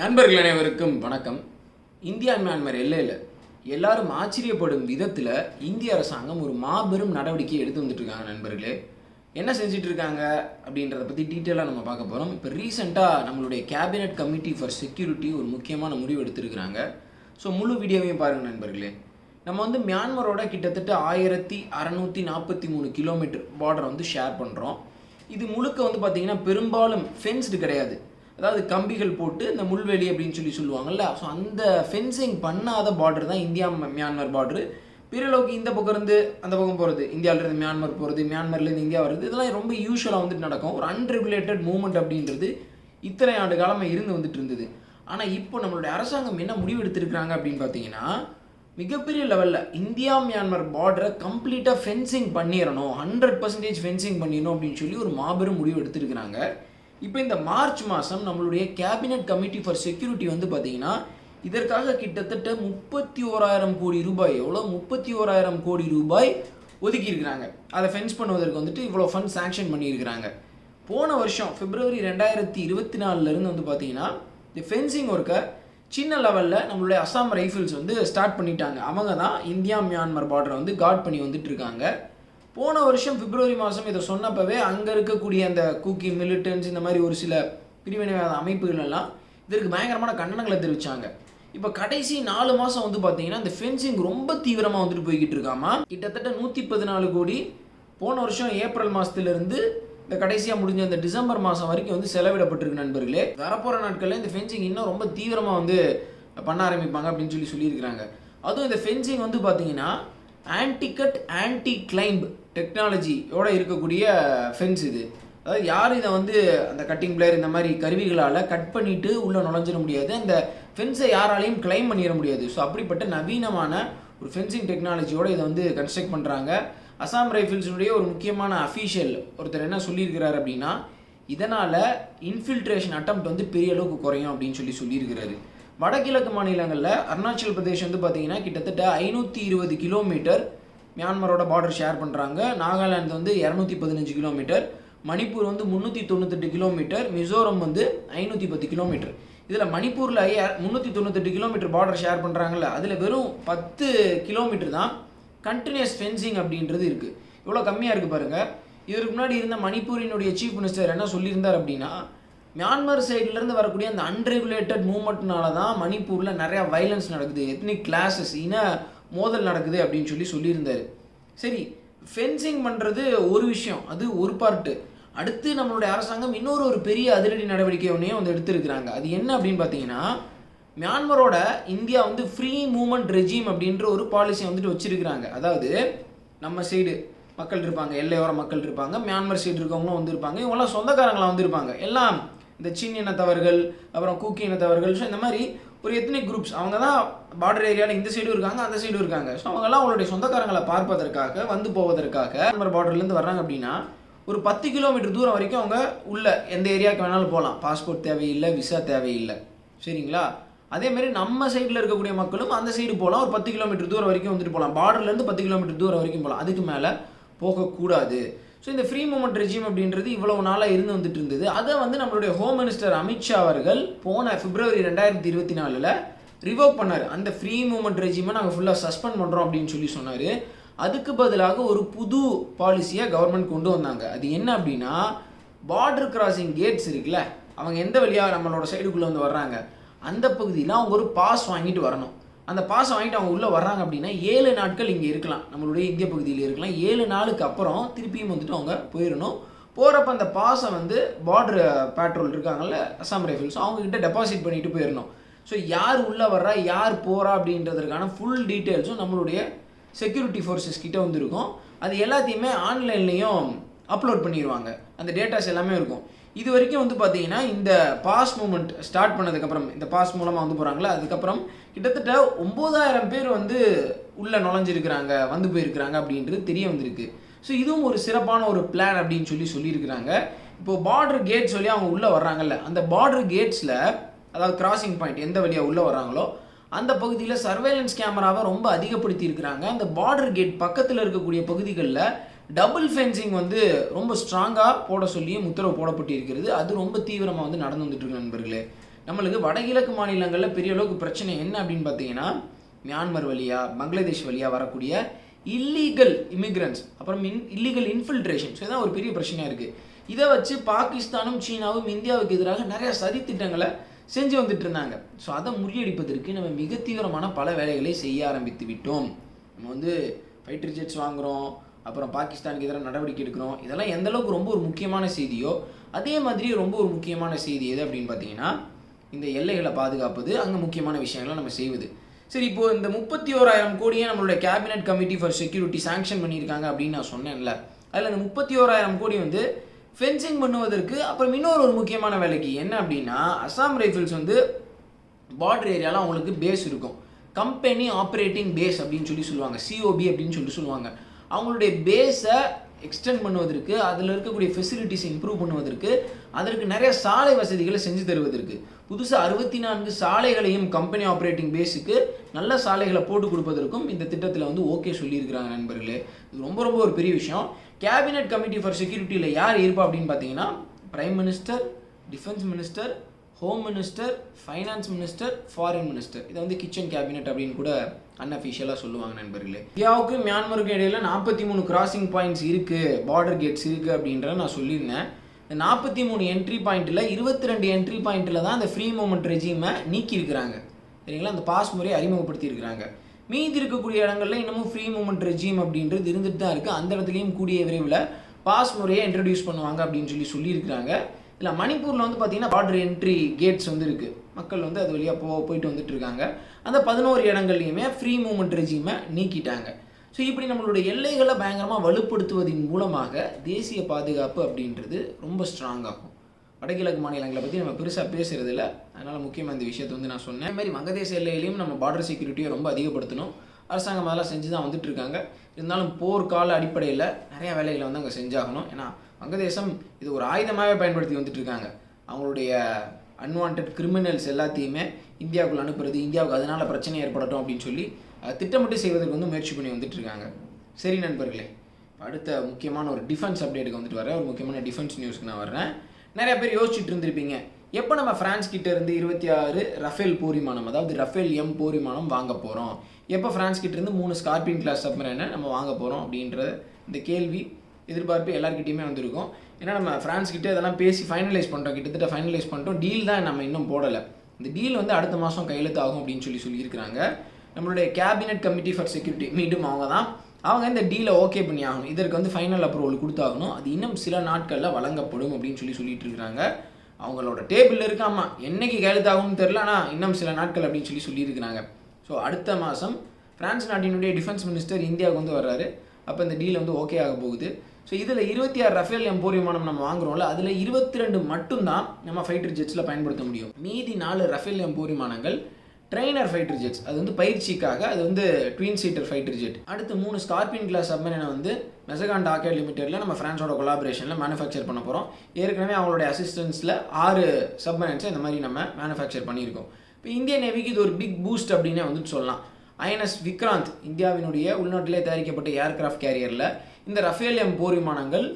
நண்பர்கள் அனைவருக்கும் வணக்கம். இந்தியா மியான்மர் எல்லையில் எல்லாரும் ஆச்சரியப்படும் விதத்தில் இந்திய அரசாங்கம் ஒரு மாபெரும் நடவடிக்கை எடுத்து வந்துட்டு இருக்காங்க நண்பர்களே. என்ன செஞ்சுட்டு இருக்காங்க அப்படின்றத பற்றி டீட்டெயிலாக நம்ம பார்க்க போகிறோம் இப்போ ரீசெண்டாக நம்மளுடைய கேபினட் கமிட்டி ஃபார் செக்யூரிட்டி ஒரு முக்கியமான முடிவு எடுத்திருக்கிறாங்க. ஸோ முழு வீடியோவையும் பாருங்கள் நண்பர்களே. நம்ம வந்து மியான்மரோட கிட்டத்தட்ட ஆயிரத்தி அறநூற்றி நாற்பத்தி மூணு கிலோமீட்டர் பார்டரை வந்து ஷேர் பண்ணுறோம் இது முழுக்க வந்து பார்த்திங்கன்னா பெரும்பாலும் ஃபென்ஸ்டு கிடையாது. அதாவது கம்பிகள் போட்டு இந்த முள்வெளி அப்படின்னு சொல்லி சொல்லுவாங்கல்ல ஸோ அந்த ஃபென்சிங் பண்ணாத பார்டர் தான் இந்தியா ம- மியான்மர் பார்டரு பிறளவுக்கு இந்த பக்கம் இருந்து அந்த பக்கம் போகிறது இந்தியாவிலேருந்து மியான்மர் போகிறது மியான்மர்லேருந்து இந்தியா வருது இதெல்லாம் ரொம்ப யூஸ்வலாக வந்துட்டு நடக்கும். ஒரு அன்ரெகுலேட்டட் மூமெண்ட் அப்படின்றது இத்தனை ஆண்டு காலமாக இருந்து வந்துட்டு இருந்தது. ஆனால் இப்போ நம்மளுடைய அரசாங்கம் என்ன முடிவு எடுத்திருக்கிறாங்க அப்படின்னு பார்த்தீங்கன்னா மிகப்பெரிய லெவலில் இந்தியா மியான்மர் பார்டரை கம்ப்ளீட்டாக ஃபென்சிங் பண்ணிடணும் ஹண்ட்ரட் பர்சன்டேஜ் ஃபென்சிங் பண்ணிடணும் அப்படின்னு சொல்லி ஒரு மாபெரும் முடிவு எடுத்திருக்கிறாங்க. இப்போ இந்த மார்ச் மாதம் நம்மளுடைய கேபினட் கமிட்டி ஃபார் செக்யூரிட்டி வந்து பார்த்தீங்கன்னா இதற்காக கிட்டத்தட்ட முப்பத்தி ஓராயிரம் கோடி ரூபாய் எவ்வளோ முப்பத்தி ஓராயிரம் கோடி ரூபாய் ஒதுக்கியிருக்கிறாங்க. அதை ஃபென்ஸ் பண்ணுவதற்கு வந்துட்டு இவ்வளோ ஃபண்ட் சாங்ஷன் பண்ணியிருக்கிறாங்க. போன வருஷம் பிப்ரவரி ரெண்டாயிரத்தி இருபத்தி நாலுலேருந்து வந்து பார்த்தீங்கன்னா இந்த ஃபென்சிங் ஒர்க்கை சின்ன லெவலில் நம்மளுடைய அசாம் ரைஃபிள்ஸ் வந்து ஸ்டார்ட் பண்ணிட்டாங்க. அவங்க தான் இந்தியா மியான்மர் பார்டரை வந்து கார்ட் பண்ணி வந்துட்டு இருக்காங்க. போன வருஷம் பிப்ரவரி மாதம் இதை சொன்னப்பவே அங்கே இருக்கக்கூடிய அந்த கூக்கி மிலிட்டன்ஸ் இந்த மாதிரி ஒரு சில பிரிவினைவாத அமைப்புகள் எல்லாம் இதற்கு பயங்கரமான கண்டனங்களை தெரிவிச்சாங்க. இப்போ கடைசி நாலு மாதம் வந்து பார்த்தீங்கன்னா இந்த ஃபென்சிங் ரொம்ப தீவிரமாக வந்துட்டு போய்கிட்டு இருக்காமா? கிட்டத்தட்ட நூற்றி பதினாலு கோடி போன வருஷம் ஏப்ரல் மாதத்துலேருந்து இந்த கடைசியாக முடிஞ்ச இந்த டிசம்பர் மாதம் வரைக்கும் வந்து செலவிடப்பட்டிருக்கு நண்பர்களே. வரப்போகிற நாட்களில் இந்த ஃபென்சிங் இன்னும் ரொம்ப தீவிரமாக வந்து பண்ண ஆரம்பிப்பாங்க அப்படின்னு சொல்லி சொல்லியிருக்கிறாங்க. அதுவும் இந்த ஃபென்சிங் வந்து பார்த்தீங்கன்னா ஆன்டி கட் ஆன்டி கிளைம்ப் டெக்னாலஜியோட இருக்கக்கூடிய ஃபென்ஸ் இது. அதாவது யாரும் இதை வந்து அந்த கட்டிங் பிளேயர் இந்த மாதிரி கருவிகளால் கட் பண்ணிட்டு உள்ளே நுழைஞ்சிட முடியாது. அந்த ஃபென்ஸை யாராலையும் கிளைம் பண்ணிட முடியாது. ஸோ அப்படிப்பட்ட நவீனமான ஒரு ஃபென்சிங் டெக்னாலஜியோடு இதை வந்து கன்ஸ்ட்ரக்ட் பண்ணுறாங்க அசாம் ரைஃபிள்ஸினுடைய ஒரு முக்கியமான அஃபீஷியல் ஒருத்தர் என்ன சொல்லியிருக்கிறார் அப்படின்னா இதனால் இன்ஃபில்ட்ரேஷன் அட்டம் வந்து பெரிய அளவுக்கு குறையும் அப்படின்னு சொல்லி சொல்லியிருக்கிறாரு. வடகிழக்கு மாநிலங்களில் அருணாச்சல் பிரதேஷ் வந்து பார்த்தீங்கன்னா கிட்டத்தட்ட ஐநூற்றி இருபது கிலோமீட்டர் மியான்மரோட பார்டர் ஷேர் பண்ணுறாங்க நாகாலாந்து வந்து இரநூத்தி பதினஞ்சு கிலோமீட்டர் மணிப்பூர் வந்து முந்நூற்றி தொண்ணூத்தெட்டு கிலோமீட்டர் மிசோரம் வந்து ஐநூற்றி பத்து கிலோமீட்டர் இதில் மணிப்பூரில் முந்நூற்றி தொண்ணூத்தெட்டு கிலோமீட்டர் பார்டர் ஷேர் பண்ணுறாங்கல்ல அதில் வெறும் பத்து கிலோமீட்டர் தான் கண்டினியூஸ் ஃபென்சிங் அப்படின்றது இருக்குது இவ்வளோ கம்மியாக இருக்குது பாருங்கள் இதற்கு முன்னாடி இருந்த மணிப்பூரினுடைய சீஃப் மினிஸ்டர் என்ன சொல்லியிருந்தார் அப்படின்னா மியான்மர் சைட்லேருந்து வரக்கூடிய அந்த அன்ரெகுலேட்டட் மூமெண்ட்னால தான் மணிப்பூரில் நிறையா வைலன்ஸ் நடக்குது. எத்னிக் கிளாஸஸ் இன மோதல் நடக்குது அப்படின்னு சொல்லி சொல்லியிருந்தார். சரி ஃபென்சிங் பண்ணுறது ஒரு விஷயம் அது ஒரு பார்ட்டு அடுத்து நம்மளுடைய அரசாங்கம் இன்னொரு ஒரு பெரிய அதிரடி நடவடிக்கை ஒன்றையும் வந்து எடுத்திருக்கிறாங்க. அது என்ன அப்படின்னு பார்த்தீங்கன்னா மியான்மரோட இந்தியா வந்து ஃப்ரீ மூமெண்ட் ரெஜீம் அப்படின்ற ஒரு பாலிசியை வந்துட்டு வச்சிருக்கிறாங்க. அதாவது நம்ம சைடு மக்கள் இருப்பாங்க எல்லையோர மக்கள் இருப்பாங்க மியான்மர் சைடு இருக்கவங்களும் வந்திருப்பாங்க இவங்கெல்லாம் சொந்தக்காரங்களாம் வந்திருப்பாங்க எல்லாம் இந்த சீன இனத்தவர்கள் அப்புறம் கூக்கி இனத்தவர்கள் ஸோ இந்த மாதிரி ஒரு எத்தனை குரூப்ஸ் அவங்க தான் பார்டர் ஏரியாவில் இந்த சைடும் இருக்காங்க அந்த சைடும் இருக்காங்க. ஸோ அவங்கெல்லாம் அவங்களுடைய சொந்தக்காரங்களை பார்ப்பதற்காக வந்து போவதற்காக நம்ம பார்டர்லேருந்து வர்றாங்க அப்படின்னா ஒரு பத்து கிலோமீட்டர் தூரம் வரைக்கும் அவங்க உள்ள எந்த ஏரியாவுக்கு வேணாலும் போகலாம் பாஸ்போர்ட் தேவையில்லை விசா தேவையில்லை. சரிங்களா? அதே மாதிரி நம்ம சைடில் இருக்கக்கூடிய மக்களும் அந்த சைடு போகலாம் ஒரு பத்து கிலோமீட்டர் தூரம் வரைக்கும் வந்துட்டு போகலாம் பார்டர்லேருந்து பத்து கிலோமீட்டர் தூரம் வரைக்கும் போகலாம் அதுக்கு மேலே போகக்கூடாது. ஸோ இந்த ஃப்ரீ மூமெண்ட் ரெஜிம் அப்படின்றது இவ்வளவு நாளாக இருந்து வந்துட்டு இருந்தது. அதை வந்து நம்மளுடைய ஹோம் மினிஸ்டர் அமித்ஷா அவர்கள் போன பிப்ரவரி ரெண்டாயிரத்தி இருபத்தி நாலில் ரிவோக் பண்ணார். அந்த ஃப்ரீ மூமெண்ட் ரெஜிமை நாங்கள் ஃபுல்லாக சஸ்பெண்ட் பண்ணுறோம் அப்படின்னு சொல்லி சொன்னார். அதுக்கு பதிலாக ஒரு புது பாலிசியை கவர்மெண்ட் கொண்டு வந்தாங்க. அது என்ன அப்படின்னா பார்டர் கிராசிங் கேட்ஸ் இருக்குல்ல அவங்க எந்த வழியாக நம்மளோட சைடுக்குள்ளே வந்து வர்றாங்க அந்த பகுதியில் அவங்க ஒரு பாஸ் வாங்கிட்டு வரணும். அந்த பாஸ் வாங்கிட்டு அவங்க உள்ளே வர்றாங்க அப்படின்னா ஏழு நாட்கள் இங்கே இருக்கலாம். நம்மளுடைய இந்திய பகுதியில் இருக்கலாம். ஏழு நாளுக்கு அப்புறம் திருப்பியும் வந்துட்டு அவங்க போயிடணும். போகிறப்ப அந்த பாஸை வந்து பார்டர் பேட்ரோல் இருக்காங்கல்ல அசாம் ரைஃபிள்ஸ் அவங்க கிட்ட டெபாசிட் பண்ணிட்டு போயிடணும். ஸோ யார் உள்ளே வர்றா யார் போகிறா அப்படின்றதுக்கான ஃபுல் டீட்டெயில்ஸும் நம்மளுடைய செக்யூரிட்டி ஃபோர்ஸஸ் கிட்டே வந்துருக்கும். அது எல்லாத்தையுமே ஆன்லைன்லேயும் அப்லோட் பண்ணிடுவாங்க. அந்த டேட்டாஸ் எல்லாமே இருக்கும். இது வரைக்கும் வந்து பார்த்தீங்கன்னா இந்த பாஸ் மூமெண்ட் ஸ்டார்ட் பண்ணதுக்கப்புறம் இந்த பாஸ் மூலமாக வந்து போகிறாங்களா அதுக்கப்புறம் கிட்டத்தட்ட ஒம்பதாயிரம் பேர் வந்து உள்ளே நுழைஞ்சிருக்கிறாங்க வந்து போயிருக்கிறாங்க அப்படின்றது தெரிய வந்திருக்கு. ஸோ இதுவும் ஒரு சிறப்பான ஒரு பிளான் அப்படின்னு சொல்லி சொல்லியிருக்கிறாங்க. இப்போ பார்டர் கேட் சொல்லி அவங்க உள்ளே வர்றாங்கல்ல அந்த பார்டர் கேட்ஸில் அதாவது கிராசிங் பாயிண்ட் எந்த வழியாக உள்ளே வர்றாங்களோ அந்த பகுதியில் சர்வேலன்ஸ் கேமராவை ரொம்ப அதிகப்படுத்தி இருக்கிறாங்க அந்த பார்டர் கேட் பக்கத்தில் இருக்கக்கூடிய பகுதிகளில் டபுள் ஃபென்சிங் வந்து ரொம்ப ஸ்ட்ராங்காக போட சொல்லியும் உத்தரவு போடப்பட்டிருக்கிறது. அது ரொம்ப தீவிரமாக வந்து நடந்து வந்துட்டுருக்கு நண்பர்களே. நம்மளுக்கு வடகிழக்கு மாநிலங்களில் பெரிய அளவுக்கு பிரச்சனை என்ன அப்படின்னு பார்த்தீங்கன்னா மியான்மர் வழியா பங்களாதேஷ் வழியாக வரக்கூடிய இல்லீகல் இமிக்ரன்ஸ் அப்புறம் இன் இல்லீகல் இன்ஃபில்ட்ரேஷன் ஸோ இதான் ஒரு பெரிய பிரச்சனையாக இருக்குது இதை வச்சு பாகிஸ்தானும் சீனாவும் இந்தியாவுக்கு எதிராக நிறையா சதித்திட்டங்களை செஞ்சு வந்துட்டு இருந்தாங்க. ஸோ அதை முறியடிப்பதற்கு நம்ம மிக தீவிரமான பல வேலைகளை செய்ய ஆரம்பித்து விட்டோம். நம்ம வந்து ஃபைட்டர் ஜெட்ஸ் வாங்குகிறோம் அப்புறம் பாகிஸ்தானுக்கு எதிராக நடவடிக்கை எடுக்கிறோம். இதெல்லாம் எந்த அளவுக்கு ரொம்ப ஒரு முக்கியமான செய்தியோ அதே மாதிரி ரொம்ப ஒரு முக்கியமான செய்தி எது அப்படின்னு பார்த்தீங்கன்னா இந்த எல்லைகளை பாதுகாப்பது அங்கே முக்கியமான விஷயங்களை நம்ம செய்வது. சரி இப்போ இந்த முப்பத்தி ஓராயிரம் கோடியை நம்மளுடைய cabinet committee for security sanction பண்ணியிருக்காங்க அப்படின்னு நான் சொன்னேன்ல. அதில் இந்த முப்பத்தி ஓராயிரம் கோடி வந்து ஃபென்சிங் பண்ணுவதற்கு அப்புறம் இன்னொரு ஒரு முக்கியமான வேலைக்கு என்ன அப்படின்னா அசாம் ரைஃபிள்ஸ் வந்து பார்டர் ஏரியாவில் அவங்களுக்கு பேஸ் இருக்கும். கம்பெனி ஆப்ரேட்டிங் பேஸ் அப்படின்னு சொல்லி சொல்லுவாங்க. சிஓபி அப்படின்னு சொல்லி சொல்லுவாங்க. அவங்களுடைய பேஸை எக்ஸ்டெண்ட் பண்ணுவதற்கு அதில் இருக்கக்கூடிய ஃபெசிலிட்டிஸை இம்ப்ரூவ் பண்ணுவதற்கு அதற்கு நிறைய சாலை வசதிகளை செஞ்சு தருவதற்கு. புதுசாக அறுபத்தி நான்கு சாலைகளையும் கம்பெனி ஆப்ரேட்டிங் பேஸுக்கு நல்ல சாலைகளை போட்டு கொடுப்பதற்கும் இந்த திட்டத்தில் வந்து ஓகே சொல்லியிருக்கிறாங்க நண்பர்களே. இது ரொம்ப ரொம்ப ஒரு பெரிய விஷயம். கேபினட் கமிட்டி ஃபார் செக்யூரிட்டியில் யார் இருப்பா அப்படின்னு பார்த்தீங்கன்னா prime minister defence minister home minister finance minister foreign minister இதை வந்து கிச்சன் கேபினட் அப்படின்னு கூட அன்அஃபிஷியலாக சொல்லுவாங்க நண்பர்களே. இந்தியாவுக்கும் மியான்மருக்கும் இடையில் நாற்பத்தி மூணு கிராசிங் பாயிண்ட்ஸ் இருக்குது பார்டர் கேட்ஸ் இருக்குது அப்படின்றத நான் சொல்லியிருந்தேன். இந்த நாற்பத்தி மூணு என்ட்ரி பாயிண்ட்டில் இருபத்தி ரெண்டு என்ட்ரி பாயிண்ட்டில் தான் அந்த ஃப்ரீ மூமெண்ட் ரெஜிமை நீக்கியிருக்கிறாங்க. சரிங்களா? அந்த பாஸ் முறையை அறிமுகப்படுத்தியிருக்கிறாங்க. மீதி இருக்கக்கூடிய இடங்கள்ல இன்னமும் ஃப்ரீ மூமெண்ட் ரெஜிம் அப்படின்றது இருந்துட்டு தான் இருக்குது அந்த இடத்துலையும் கூடிய விரைவில் பாஸ் முறையை இன்ட்ரடியூஸ் பண்ணுவாங்க அப்படின்னு சொல்லி சொல்லியிருக்கிறாங்க. இல்லை மணிப்பூரில் வந்து பார்த்தீங்கன்னா பார்டர் என்ட்ரி கேட்ஸ் வந்து இருக்குது மக்கள் வந்து அது வழியாக போ போயிட்டு வந்துட்டு இருக்காங்க அந்த பதினோரு இடங்கள்லையுமே ஃப்ரீ மூமெண்ட் ரெஜிமை நீக்கிட்டாங்க. ஸோ இப்படி நம்மளுடைய எல்லைகளை பயங்கரமாக வலுப்படுத்துவதன் மூலமாக தேசிய பாதுகாப்பு அப்படின்றது ரொம்ப ஸ்ட்ராங்காகும் வடகிழக்கு மாநிலங்களை பற்றி நம்ம பெருசாக பேசுகிறது இல்லை அதனால் முக்கியமாக இந்த விஷயத்தை வந்து நான் சொன்னேன். மாதிரி வங்கதேச எல்லையிலையும் நம்ம பார்டர் செக்யூரிட்டியை ரொம்ப அதிகப்படுத்தணும். அரசாங்கம் அதெல்லாம் செஞ்சு தான் வந்துட்டு இருக்காங்க இருந்தாலும் போர்க்கால அடிப்படையில் நிறையா வேலைகளை வந்து அங்கே செஞ்சாகணும். ஏன்னா வங்கதேசம் இது ஒரு ஆயுதமாகவே பயன்படுத்தி வந்துட்டு இருக்காங்க அவங்களுடைய அன்வான்ட் கிரிமினல்ஸ் எல்லாத்தையுமே இந்தியாவுக்குள்ள அனுப்புறது இந்தியாவுக்கு அதனால் பிரச்சனை ஏற்படட்டும் அப்படின்னு சொல்லி திட்டமிட்டு செய்வதற்கு வந்து முயற்சி பண்ணி வந்துட்டு இருக்காங்க சரி நண்பர்களே அடுத்த முக்கியமான ஒரு டிஃபென்ஸ் அப்டேட்டுக்கு வந்துட்டு வரேன் ஒரு முக்கியமான டிஃபென்ஸ் நியூஸ்க்கு நான் வர்றேன். நிறைய பேர் யோசிச்சுட்டு இருந்திருப்பீங்க. எப்போ நம்ம ஃப்ரான்ஸ் கிட்ட இருந்து இருபத்தி ஆறு ரஃபேல் போரிமானம் அதாவது ரஃபேல் எம் போரிமானம் வாங்க போகிறோம் எப்போ ஃப்ரான்ஸ் கிட்ட இருந்து மூணு ஸ்கார்பியன் கிளாஸ் சப்மரைனை நம்ம வாங்க போகிறோம் அப்படின்ற இந்த கேள்வி எதிர்பார்ப்பு எல்லாருக்கிட்டையுமே வந்திருக்கும். ஏன்னா நம்ம பிரான்ஸ் கிட்டே இதெல்லாம் பேசி ஃபைனலைஸ் பண்ணுறோம் கிட்டத்தட்ட ஃபைனலைஸ் பண்ணிட்டோம். டீல் தான் நம்ம இன்னும் போடலை. இந்த டீல் வந்து அடுத்த மாதம் கையெழுத்து ஆகும் அப்படின்னு சொல்லி சொல்லியிருக்கிறாங்க. நம்மளுடைய கேபினட் கமிட்டி ஃபார் செக்யூரிட்டி மீண்டும் அவங்க தான் அவங்க இந்த டீலை ஓகே பண்ணி ஆகணும். இதற்கு வந்து ஃபைனல் அப்ரூவல் கொடுத்தாகணும். அது இன்னும் சில நாட்களில் வழங்கப்படும் அப்படின்னு சொல்லி சொல்லிட்டு இருக்கிறாங்க. அவங்களோட டேபிளில் இருக்காமா என்னைக்கு கையெழுத்தாகும்னு தெரில ஆனால் இன்னும் சில நாட்கள் அப்படின்னு சொல்லி சொல்லியிருக்கிறாங்க. ஸோ அடுத்த மாதம் ஃப்ரான்ஸ் நாட்டினுடைய டிஃபென்ஸ் மினிஸ்டர் இந்தியாவுக்கு வந்து வர்றாரு. அப்போ இந்த டீல் வந்து ஓகே ஆக போகுது. ஸோ இதில் இருபத்தி ஆறு ரஃபேல் எம்போர் விமானம் நம்ம வாங்குறோம்ல அதில் இருபத்தி ரெண்டு மட்டும்தான் நம்ம ஃபைட்டர் ஜெட்ஸில் பயன்படுத்த முடியும். மீதி நாலு ரஃபேல் எம்போர் விமானங்கள் ட்ரெயினர் ஃபைட்டர் ஜெட்ஸ் அது வந்து பயிற்சிக்காக அது வந்து ட்வின் சீட்டர் ஃபைட்டர் ஜெட் அடுத்து மூணு ஸ்கார்பியன் கிளாஸ் சப்மரினை வந்து மெசகான் டாக்கெட் லிமிடெடில் நம்ம ஃப்ரான்ஸோட கொலாபரேஷனில் மேனுஃபேக்சர் பண்ண போகிறோம் ஏற்கனவே அவங்களுடைய அசிஸ்டன்ஸில் ஆறு சப்மரின்ஸை இந்த மாதிரி நம்ம மேனுஃபேக்சர் பண்ணியிருக்கோம். இப்போ இந்திய நேவிக்கு இது ஒரு பிக் பூஸ்ட் அப்படின்னே வந்துட்டு சொல்லலாம். ஐஎன்எஸ் விக்ராந்த் இந்தியாவினுடைய உள்நாட்டிலே தயாரிக்கப்பட்ட ஏர்கிராஃப்ட் கேரியரில் இந்த ரஃபேல் எம் போர் விமானங்கள்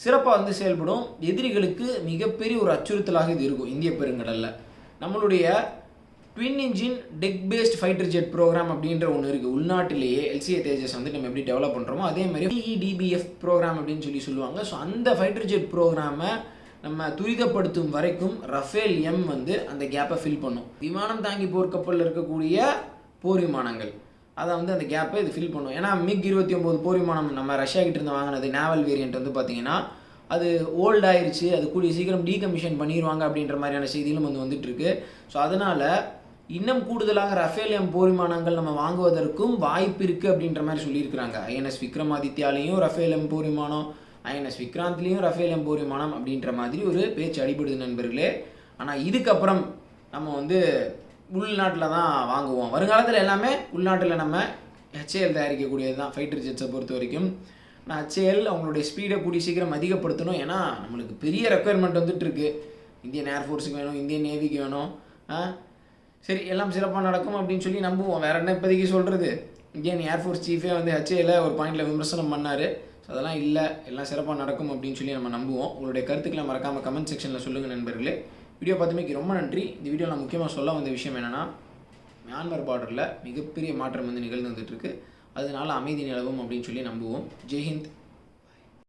சிறப்பாக வந்து செயல்படும். எதிரிகளுக்கு மிகப்பெரிய ஒரு அச்சுறுத்தலாக இது இருக்கும் இந்திய பெருங்கடலில். நம்மளுடைய twin engine deck based fighter jet program அப்படின்ற ஒன்று இருக்குது உள்நாட்டிலேயே எல்சிஏ தேஜஸ் வந்து நம்ம எப்படி டெவலப் பண்ணுறோமோ அதே மாதிரி பிஇடிபிஎஃப் ப்ரோக்ராம் அப்படின்னு சொல்லி சொல்லுவாங்க. ஸோ அந்த ஃபைட்டர் ஜெட் ப்ரோக்ராமை நம்ம துரிதப்படுத்தும் வரைக்கும் ரஃபேல் எம் வந்து அந்த கேப்பை ஃபில் பண்ணும். விமானம் தாங்கி போர்க்கப்பலில் இருக்கக்கூடிய போர் விமானங்கள் அதை வந்து அந்த கேப்பை இது ஃபில் பண்ணும். ஏன்னா மிக் இருபத்தி ஒம்பது போர் விமானம் நம்ம ரஷ்யா கிட்ட இருந்து வாங்கினது நேவல் வேரியன்ட் வந்து பார்த்தீங்கன்னா அது ஓல்ட் ஆயிடுச்சு அது கூடிய சீக்கிரம் டீகமிஷன் பண்ணிடுவாங்க அப்படின்ற மாதிரியான செய்திகளும் வந்து வந்துட்டு இருக்கு ஸோ அதனால் இன்னும் கூடுதலாக ரஃபேல் எம் போர் விமானங்கள் நம்ம வாங்குவதற்கும் வாய்ப்பு இருக்குது அப்படின்ற மாதிரி சொல்லியிருக்கிறாங்க. ஐஎன்எஸ் விக்ரமாதித்யாலையும் ரஃபேல் எம் போர் விமானம் ஐஎன்எஸ் விக்ராந்த்லேயும் ரஃபேல் எம் போர் விமானம் அப்படின்ற மாதிரி ஒரு பேச்சு அடிபடுது நண்பர்களே. ஆனால் இதுக்கப்புறம் நம்ம வந்து உள்நாட்டில் தான் வாங்குவோம். வருங்காலத்தில் எல்லாமே உள்நாட்டில் நம்ம ஹெச்ஏஎல் தயாரிக்கக்கூடியது தான். ஃபைட்டர் ஜெட்ஸை பொறுத்த வரைக்கும். நான் ஹெச்ஏஎல் அவங்களுடைய ஸ்பீடை கூடி சீக்கிரம் அதிகப்படுத்தணும். ஏன்னா நம்மளுக்கு பெரிய ரெக்குயர்மெண்ட் வந்துட்டு இருக்கு. இந்தியன் ஏர்ஃபோர்ஸுக்கு வேணும் இந்தியன் நேவிக்கு வேணும். சரி எல்லாம் சிறப்பாக நடக்கும் அப்படின்னு சொல்லி நம்புவோம். வேற என்ன இப்போதைக்கு சொல்கிறது இந்தியன் ஏர்ஃபோர்ஸ் சீஃபே வந்து ஹெச்ஏல ஒரு பாயிண்டில் விமர்சனம் பண்ணார். ஸோ அதெல்லாம் இல்லை. எல்லாம் சிறப்பாக நடக்கும் அப்படின்னு சொல்லி நம்ம நம்புவோம். உங்களுடைய கருத்துக்களை மறக்காமல் கமெண்ட் செக்ஷனில் சொல்லுங்கள் நண்பர்களே. வீடியோ பார்த்துமைக்கு ரொம்ப நன்றி. இந்த வீடியோ நான் முக்கியமாக சொல்ல வந்த விஷயம் என்னென்னா மியான்மர் பார்டரில் மிகப்பெரிய மாற்றம் வந்து நிகழ்ந்து வந்துட்டுருக்கு அதனால் அமைதி நிலவும் அப்படின்னு சொல்லி நம்புவோம். ஜெய்ஹிந்த்.